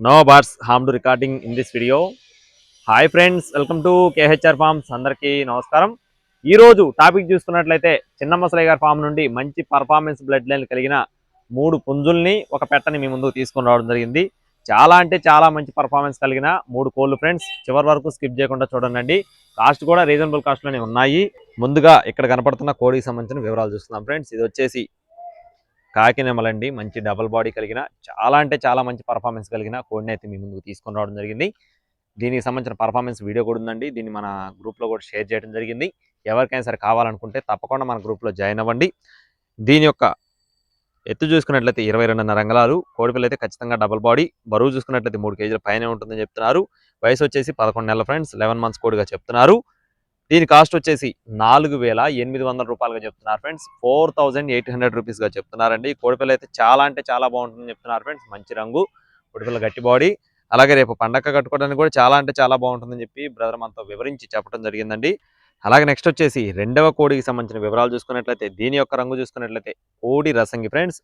No bars harm to recording in this video hi friends welcome to K H R farms అందరికీ నమస్కారం. ఈ రోజు topic చూసుకున్నట్లయితే చిన్న మసలయ్య గారి ఫామ్ నుండి మంచి పర్ఫార్మెన్స్ బ్లడ్ లైన్ కలిగిన మూడు పుంజుల్ని ఒక పెట్టని మీ ముందుకు తీసుకుని రావడం జరిగింది. చాలా అంటే చాలా మంచి పర్ఫార్మెన్స్ కలిగిన మూడు కోళ్ళు ఫ్రెండ్స్ చివరి వరకు స్కిప్ చేయకుండా చూడండి. కాస్ట్ కూడా రీజనబుల్ కాస్ట్లోనే ఉన్నాయి. ముందుగా ఇక్కడ కనపడుతున్న కోడికి సంబంధించిన వివరాలు చూస్తున్నాం ఫ్రెండ్స్ ఇది వచ్చేసి కాకినెమలండి మంచి డబల్ బాడీ కలిగిన చాలా అంటే చాలా మంచి పర్ఫార్మెన్స్ కలిగిన కోడిని అయితే మీ ముందుకు తీసుకొని రావడం జరిగింది. దీనికి సంబంధించిన పర్ఫార్మెన్స్ వీడియో కూడా ఉందండి. దీన్ని మన గ్రూప్లో కూడా షేర్ చేయడం జరిగింది. ఎవరికైనా సరే కావాలనుకుంటే తప్పకుండా మన గ్రూప్లో జాయిన్ అవ్వండి. దీని యొక్క ఎత్తు చూసుకున్నట్లయితే ఇరవై రెండున్నర రంగలాలు. కోడిపిల్ల అయితే ఖచ్చితంగా డబల్ బాడీ. బరువు చూసుకున్నట్లయితే మూడు కేజీల పైన ఉంటుందని చెప్తున్నారు. వయసు వచ్చేసి పదకొండు నెలల ఫ్రెండ్స్. లెవెన్ మంత్స్ కోడిగా చెప్తున్నారు. దీని కాస్ట్ వచ్చేసి నాలుగు వేల ఎనిమిది వందల రూపాయలుగా చెప్తున్నారు friends four thousand eight hundred రూపీస్గా చెప్తున్నారండి. కోడిపిల్ల అయితే చాలా అంటే చాలా బాగుంటుందని చెప్తున్నారు ఫ్రెండ్స్ మంచి రంగు కోడిపిల్ల గట్టి బాడీ అలాగే రేపు పండగ కట్టుకోవడానికి కూడా చాలా అంటే చాలా బాగుంటుందని చెప్పి బ్రదర్ మనతో వివరించి చెప్పడం జరిగిందండి. అలాగే నెక్స్ట్ వచ్చేసి రెండవ కోడికి సంబంధించిన వివరాలు చూసుకున్నట్లయితే దీని యొక్క రంగు చూసుకున్నట్లయితే కోడి రసంగి ఫ్రెండ్స్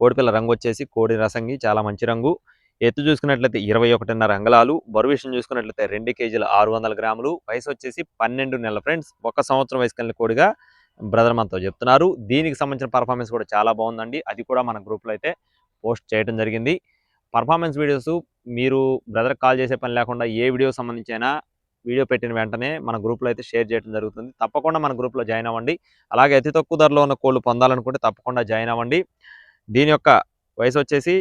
కోడిపిల్ల రంగు వచ్చేసి కోడి రసంగి చాలా మంచి రంగు. ఎత్తు చూసుకున్నట్లయితే ఇరవై ఒకటిన్నర అంగళాలు బరువు విషయం చూసుకున్నట్లయితే రెండు కేజీల ఆరు వందల గ్రాములు. వయసు వచ్చేసి పన్నెండు నెలల ఫ్రెండ్స్. ఒక సంవత్సరం వయసు కలిగిన కోడిగా బ్రదర్ మనతో చెప్తున్నారు. దీనికి సంబంధించిన పర్ఫార్మెన్స్ కూడా చాలా బాగుందండి. అది కూడా మన గ్రూప్లో అయితే పోస్ట్ చేయడం జరిగింది. పర్ఫార్మెన్స్ వీడియోస్ మీరు బ్రదర్ కాల్ చేసే పని లేకుండా ఏ వీడియో సంబంధించిన వీడియో పెట్టిన వెంటనే మన గ్రూప్లో అయితే షేర్ చేయడం జరుగుతుంది. తప్పకుండా మన గ్రూప్లో జాయిన్ అవ్వండి. అలాగే అతి తక్కువ ధరలో ఉన్న కోళ్ళు పొందాలనుకుంటే తప్పకుండా జాయిన్ అవ్వండి. దీని యొక్క వయసు వచ్చేసి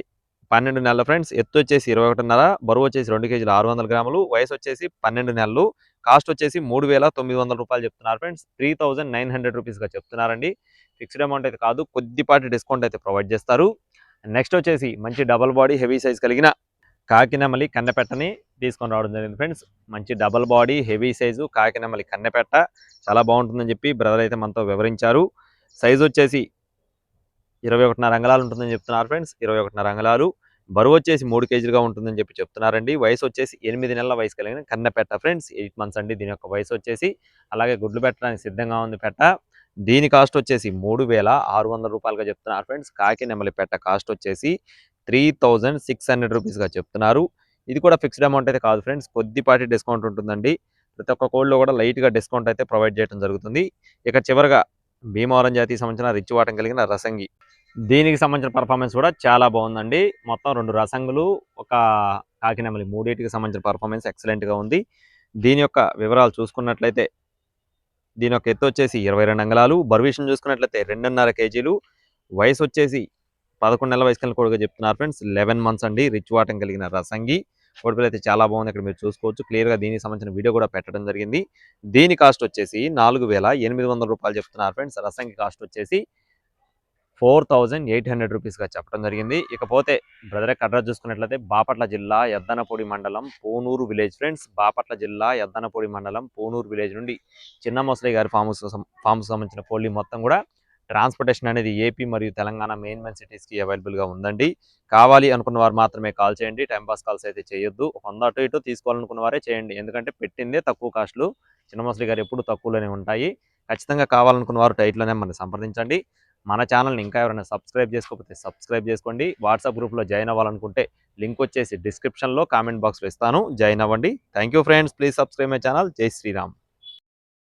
పన్నెండు నెలల ఫ్రెండ్స్ ఎత్తు వచ్చేసి ఇరవై ఒకటిన్నర బరువు వచ్చేసి రెండు కేజీలు ఆరు వందల గ్రాములు వయసు వచ్చేసి పన్నెండు నెలలు కాస్ట్ వచ్చేసి మూడు వేల తొమ్మిది వందల రూపాయలు చెప్తున్నారు friends. Three thousand nine hundred రూపీస్గా చెప్తున్నారండి. ఫిక్స్డ్ అమౌంట్ అయితే కాదు కొద్దిపాటి డిస్కౌంట్ అయితే ప్రొవైడ్ చేస్తారు. నెక్స్ట్ వచ్చేసి మంచి డబల్ బాడీ హెవీ సైజ్ కలిగిన కాకినమలి కన్నెపెట్టని తీసుకొని రావడం జరిగింది ఫ్రెండ్స్. మంచి డబల్ బాడీ హెవీ సైజు కాకినమలి కన్నెపెట్ట చాలా బాగుంటుందని చెప్పి బ్రదర్ అయితే మనతో వివరించారు. సైజు వచ్చేసి ఇరవై ఒకటిన్నర అంగళాలు ఉంటుందని చెప్తున్నారు ఫ్రెండ్స్. ఇరవై ఒకటిన్నర అంగళాలు బరువు వచ్చేసి మూడు కేజీలుగా ఉంటుందని చెప్పి చెప్తున్నారండి. వయసు వచ్చేసి ఎనిమిది నెలల వయసు కలిగిన కన్నపెట్ట ఫ్రెండ్స్ ఎయిట్ మంత్స్ అండి దీని యొక్క వయసు వచ్చేసి. అలాగే గుడ్లు పెట్టడానికి సిద్ధంగా ఉంది పెట్ట. దీని కాస్ట్ వచ్చేసి మూడు వేల ఆరు వందల రూపాయలుగా చెప్తున్నారు ఫ్రెండ్స్. కాకి నెమలి పెట్ట కాస్ట్ వచ్చేసి త్రీ థౌజండ్ సిక్స్ హండ్రెడ్ రూపీస్గా చెప్తున్నారు. ఇది కూడా ఫిక్స్డ్ అమౌంట్ అయితే కాదు ఫ్రెండ్స్. కొద్దిపాటి డిస్కౌంట్ ఉంటుందండి. ప్రతి ఒక్క కోడ్లో కూడా లైట్గా డిస్కౌంట్ అయితే ప్రొవైడ్ చేయడం జరుగుతుంది. ఇక చివరిగా భీమవరం జాతికి సంబంధించిన రిచ్ వాటం కలిగిన రసంగి. దీనికి సంబంధించిన పర్ఫార్మెన్స్ కూడా చాలా బాగుందండి. మొత్తం రెండు రసంగులు ఒక కాకినెమలి మూడింటికి సంబంధించిన పర్ఫార్మెన్స్ ఎక్సలెంట్గా ఉంది. దీని యొక్క వివరాలు చూసుకున్నట్లయితే దీని యొక్క ఎత్తు వచ్చేసి ఇరవై రెండు అంగళాలు. బర్విషన్ చూసుకున్నట్లయితే రెండున్నర కేజీలు. వయసు వచ్చేసి పదకొండు నెలల వయసు కలిగిన కొడుకు చెప్తున్నారు ఫ్రెండ్స్ లెవెన్ మంత్స్ అండి. రిచ్ వాటం కలిగిన రసంగి. కోడిపిల్ల అయితే చాలా బాగుంది. ఇక్కడ మీరు చూసుకోవచ్చు. క్లియర్గా దీనికి సంబంధించిన వీడియో కూడా పెట్టడం జరిగింది. దీని కాస్ట్ వచ్చేసి నాలుగు వేల ఎనిమిది వందల రూపాయలు చెప్తున్నారు ఫ్రెండ్స్ రసంగి కాస్ట్ వచ్చేసి ఫోర్ థౌజండ్ ఎయిట్ హండ్రెడ్ రూపీస్గా చెప్పడం జరిగింది. ఇకపోతే బ్రదర్ అడ్రస్ చూసుకున్నట్లయితే బాపట్ల జిల్లా ఎద్దనపూడి మండలం పూనూరు విలేజ్ ఫ్రెండ్స్. బాపట్ల జిల్లా ఎద్దనపూడి మండలం పూనూరు విలేజ్ నుండి చిన్న మొసలి గారి ఫామ్ ఫామ్స్ సంబంధించిన కోళ్ళి మొత్తం కూడా ట్రాన్స్పోర్టేషన్ అనేది ఏపీ మరియు తెలంగాణ మెయిన్ మెయిన్ సిటీస్కి అవైలబుల్గా ఉందండి. కావాలి అనుకున్న వారు మాత్రమే కాల్ చేయండి. టైంపాస్ కాల్స్ అయితే చేయొద్దు. వంద అటు ఇటు తీసుకోవాలనుకున్న వారే చేయండి. ఎందుకంటే పెట్టిందే తక్కువ కాస్ట్లు. చిన్న ముసలి గారు ఎప్పుడు తక్కువలోనే ఉంటాయి. ఖచ్చితంగా కావాలనుకున్న వారు టైట్లోనే మనం సంప్రదించండి. మన ఛానల్ని ఇంకా ఎవరైనా సబ్స్క్రైబ్ చేసుకోకపోతే సబ్స్క్రైబ్ చేసుకోండి. వాట్సాప్ గ్రూప్లో జాయిన్ అవ్వాలనుకుంటే లింక్ వచ్చేసి డిస్క్రిప్షన్లో కామెంట్ బాక్స్లో ఇస్తాను. జాయిన్ అవ్వండి. Thank friends. Please subscribe my channel. జై శ్రీరామ్.